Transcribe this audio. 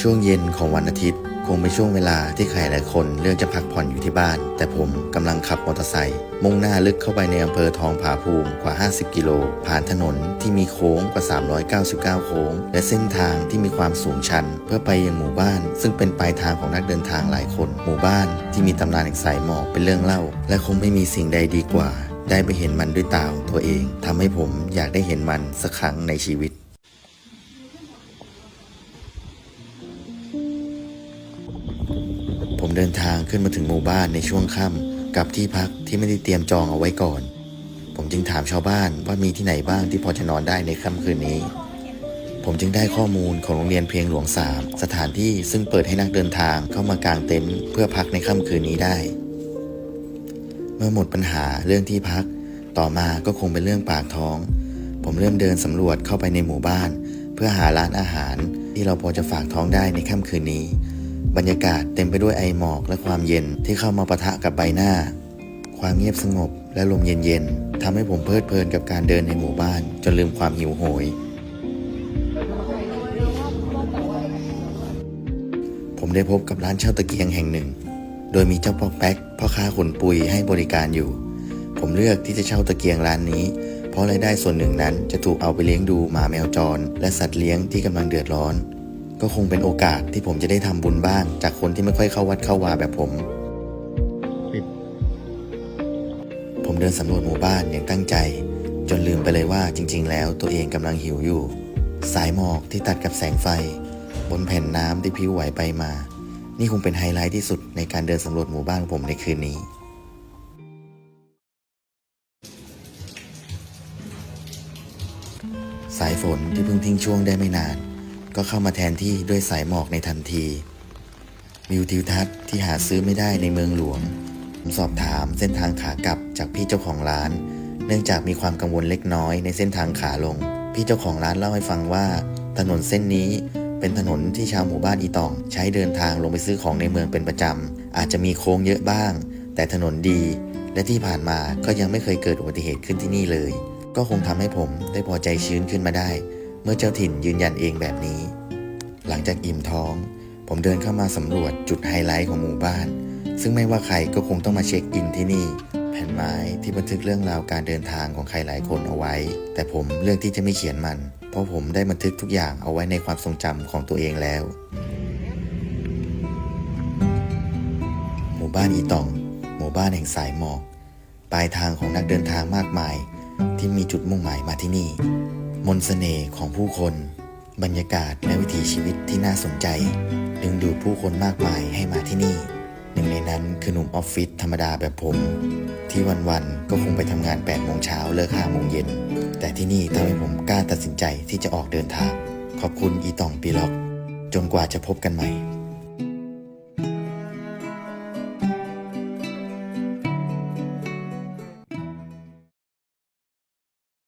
ช่วงเย็นของวันอาทิตย์ คงเป็นช่วงเวลาที่ใครหลายคนเลือกจะพักผ่อนอยู่ที่บ้าน แต่ผมกำลังขับมอเตอร์ไซค์มุ่งหน้าลึกเข้าไปในอำเภอทองผาภูมิกว่า 50 กิโล ผ่านถนนที่มีโค้งกว่า 399 โค้ง และเส้นทางที่มีความสูงชัน เพื่อไปยังหมู่บ้าน ซึ่งเป็นปลายทางของนักเดินทางหลายคน หมู่บ้านที่มีตำนานแห่งสายหมอกเป็นเรื่องเล่า และคงไม่มีสิ่งใดดีกว่า ได้ไปเห็นมันด้วยตาของตัวเองทำให้ผมอยากได้เห็นมันสักครั้งในชีวิต ผมเดินทางขึ้นมาถึงหมู่บ้านในช่วงค่ำกับที่พักที่ไม่ได้เตรียมจองเอาไว้ก่อน ผมจึงถามชาวบ้านว่ามีที่ไหนบ้างที่พอจะนอนได้ในค่ำคืนนี้ ผมจึงได้ข้อมูลของโรงเรียนเพียงหลวงสามสถานที่ซึ่งเปิดให้นักเดินทางเข้ามากางเต็นท์เพื่อพักในค่ำคืนนี้ได้ เมื่อหมดปัญหาเรื่องที่พัก ต่อมาก็คงเป็นเรื่องปากท้อง ผมเริ่มเดินสำรวจเข้าไปในหมู่บ้าน เพื่อหาร้านอาหารที่เราพอจะฝากท้องได้ในค่ำคืนนี้ บรรยากาศเต็มไปด้วยไอหมอกและความเย็นที่เข้ามาปะทะกับใบหน้า ความเงียบสงบและลมเย็นๆทำให้ผมเพลิดเพลินกับการเดินในหมู่บ้าน จนลืมความหิวโหย ผมได้พบกับร้านเช่าตะเกียงแห่งหนึ่ง โดยมีเจ้าปอกแป๊กพ่อค้าขนปุยให้บริการอยู่ ผมเลือกที่จะเช่าตะเกียงร้านนี้ เพราะรายได้ส่วนหนึ่งนั้นจะถูกเอาไปเลี้ยงดูหมาแมวจร และสัตว์เลี้ยงที่กำลังเดือดร้อน ก็คงเป็นโอกาสที่ผมจะได้ทำบุญบ้าง จากคนที่ไม่ค่อยเข้าวัดเข้าวาแบบผม ผมเดินสำรวจหมู่บ้านอย่างตั้งใจ จนลืมไปเลยว่าจริง ๆ แล้วตัวเองกำลังหิวอยู่ สายหมอกที่ตัดกับแสงไฟ บนแผ่นน้ำที่พิ้วไหวไปมา นี่คงเป็นไฮไลท์ที่สุดในการเดินสำรวจหมู่บ้านของผมในคืนนี้สายฝนที่เพิ่งทิ้งช่วงได้ไม่นาน ก็เข้ามาแทนที่ด้วยสายหมอกในทันที วิวทิวทัศน์ที่หาซื้อไม่ได้ในเมืองหลวง ผมสอบถามเส้นทางขากลับจากพี่เจ้าของร้าน เนื่องจากมีความกังวลเล็กน้อยในเส้นทางขาลง พี่เจ้าของร้านเล่าให้ฟังว่า ถนนเส้นนี้เป็นถนนที่ชาวหมู่บ้านอีตอง ใช้เดินทางลงไปซื้อของในเมืองเป็นประจำ อาจจะมีโค้งเยอะบ้าง แต่ถนนดี และที่ผ่านมาก็ยังไม่เคยเกิดอุบัติเหตุขึ้นที่นี่เลย ก็คงทำให้ผมได้พอใจชื้นขึ้นมาได้ มื่อเจ้าถิ่นยืนยันเองแบบนี้ หลังจากอิ่มท้อง ผมเดินเข้ามาสำรวจจุดไฮไลท์ของหมู่บ้าน ซึ่งไม่ว่าใครก็คงต้องมาเช็คอินที่นี่ แผ่นไม้ที่บันทึกเรื่องราวการเดินทางของใครหลายคนเอาไว้ แต่ผมเลือกที่จะไม่เขียนมัน เพราะผมได้บันทึกทุกอย่างเอาไว้ในความทรงจำของตัวเองแล้ว หมู่บ้านอีตอง หมู่บ้านแห่งสายหมอก ปลายทางของนักเดินทางมากมาย ที่มีจุดมุ่งหมายมาที่นี่ มนต์เสน่ห์ของผู้คน บรรยากาศและวิถีชีวิตที่น่าสนใจ ดึงดูดผู้คนมากมายให้มาที่นี่ หนึ่งในนั้นคือหนุ่มออฟฟิศธรรมดาแบบผม ที่วันๆก็คงไปทำงาน8โมงเช้าเลิก5โมงเย็น แต่ที่นี่ทำให้ผมกล้าตัดสินใจที่จะออกเดินทาง ขอบคุณอีตองปีล็อก จนกว่าจะพบกันใหม่